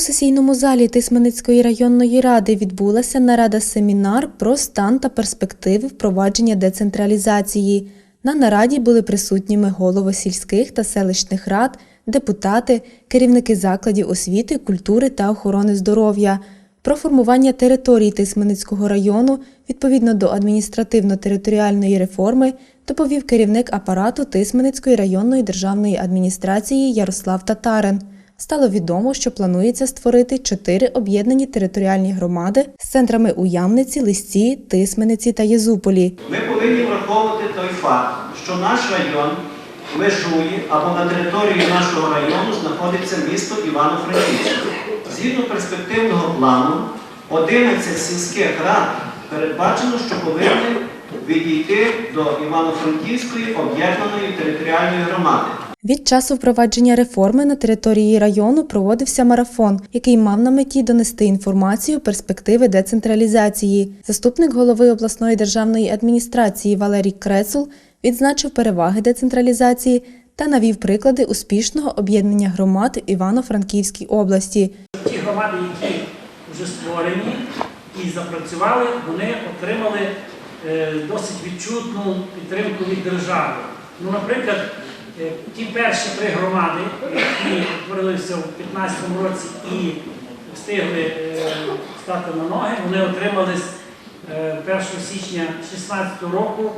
сесійному залі Тисменицької районної ради відбулася нарада-семінар про стан та перспективи впровадження децентралізації. На нараді були присутніми голови сільських та селищних рад, депутати, керівники закладів освіти, культури та охорони здоров'я. Про формування території Тисменицького району відповідно до адміністративно-територіальної реформи доповів керівник апарату Тисменицької районної державної адміністрації Ярослав Татарин. Стало відомо, що планується створити чотири об'єднані територіальні громади з центрами у Ямниці, Лисці, Тисмениці та Єзуполі. Ми повинні враховувати той факт, що наш район межує або на території нашого району знаходиться місто Івано-Франківськ. Згідно перспективного плану, 11 сільських рад передбачено, що повинні відійти до Івано-Франківської об'єднаної територіальної громади. Від часу впровадження реформи на території району проводився марафон, який мав на меті донести інформацію перспективи децентралізації. Заступник голови обласної державної адміністрації Валерій Крецул відзначив переваги децентралізації та навів приклади успішного об'єднання громад Івано-Франківській області. Ті громади, які вже створені і запрацювали, вони отримали е, досить відчутну підтримку від держави. Ну, наприклад, ті перші три громади, які утворилися у 2015 році і встигли е, стати на ноги, вони отримали з е, 1 січня 2016 року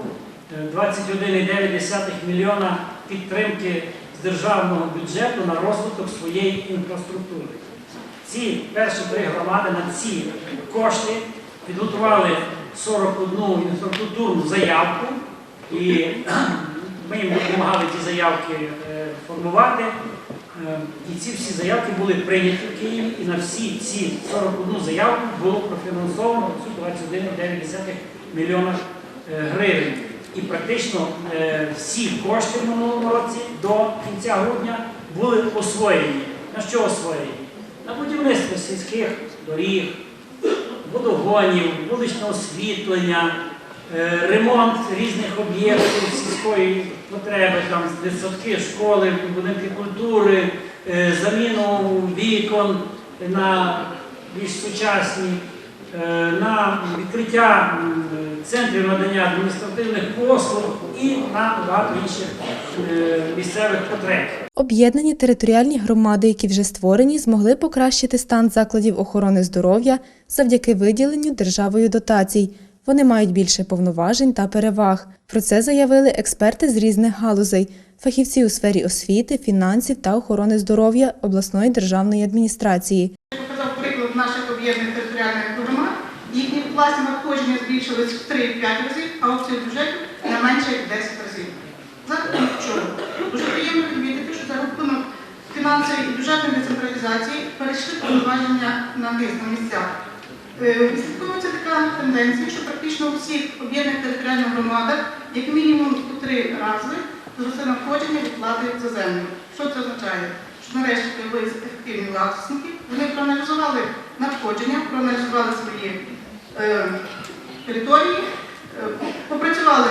е, 21,9 мільйона підтримки з державного бюджету на розвиток своєї інфраструктури. Ці перші три громади на ці кошти підготували 41 інфраструктурну заявку, і ми їм допомагали ті заявки е, формувати. Е, І ці всі заявки були прийняті в Києві, і на всі ці 41 заявку було профінансовано цю 21,9 мільйона е, гривень. І практично всі кошти в минулому році до кінця грудня були освоєні. На що освоєні? На будівництво сільських доріг, водогонів, вуличне освітлення, ремонт різних об'єктів сільської потреби, там дитсадки, школи, будинки культури, е, заміну вікон на більш сучасні, е, на відкриття центрів надання адміністративних послуг і на багато інших е, місцевих потреб. Об'єднані територіальні громади, які вже створені, змогли покращити стан закладів охорони здоров'я завдяки виділенню державою дотацій. Вони мають більше повноважень та переваг. Про це заявили експерти з різних галузей, фахівці у сфері освіти, фінансів та охорони здоров'я обласної державної адміністрації. показав приклад наших об'єднаних територіальних громад. Їхні власні надходження збільшились в 3-5 разів, а опції бюджету на менше як 10 разів. За рахунок чого? Дуже приємно відмітити, що за рахунок фінансової і бюджетної децентралізації перейшли повноваження на низ на місцях. Е, Відслідковується така тенденція, що практично у всіх об'єднаних територіальних громадах як мінімум у три рази зросли надходження від плати за землю. Що це означає? Що нарешті з'явилися ефективні власники, вони проаналізували надходження, проаналізували свої е, території, е, попрацювали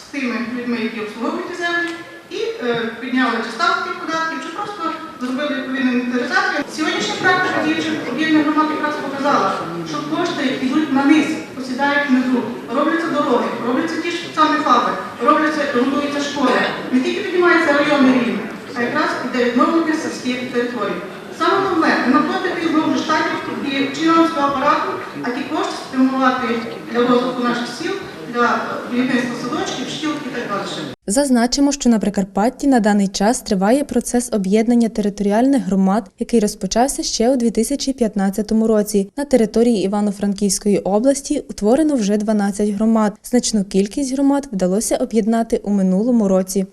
з тими людьми, які обслуговують ті землі, і е, підняли чи ставки податків, чи просто зробили відповідну інвентаризацію. Сьогоднішня практика діючих об'єднаних громад якраз показала, що кошти йдуть на низ, посідають внизу, робляться дороги, робляться ті ж самі фаби, робляться, будуються школи. Не тільки піднімається районний рівень, а якраз іде відновлення сільських територій. Саме головне, не наплатити знову штатів і чиновницького апарату, а ті кошти спрямувати для розвитку наших сіл, для будівництва садочків, шкіл і так далі. Зазначимо, що на Прикарпатті на даний час триває процес об'єднання територіальних громад, який розпочався ще у 2015 році. На території Івано-Франківської області утворено вже 12 громад. Значну кількість громад вдалося об'єднати у минулому році.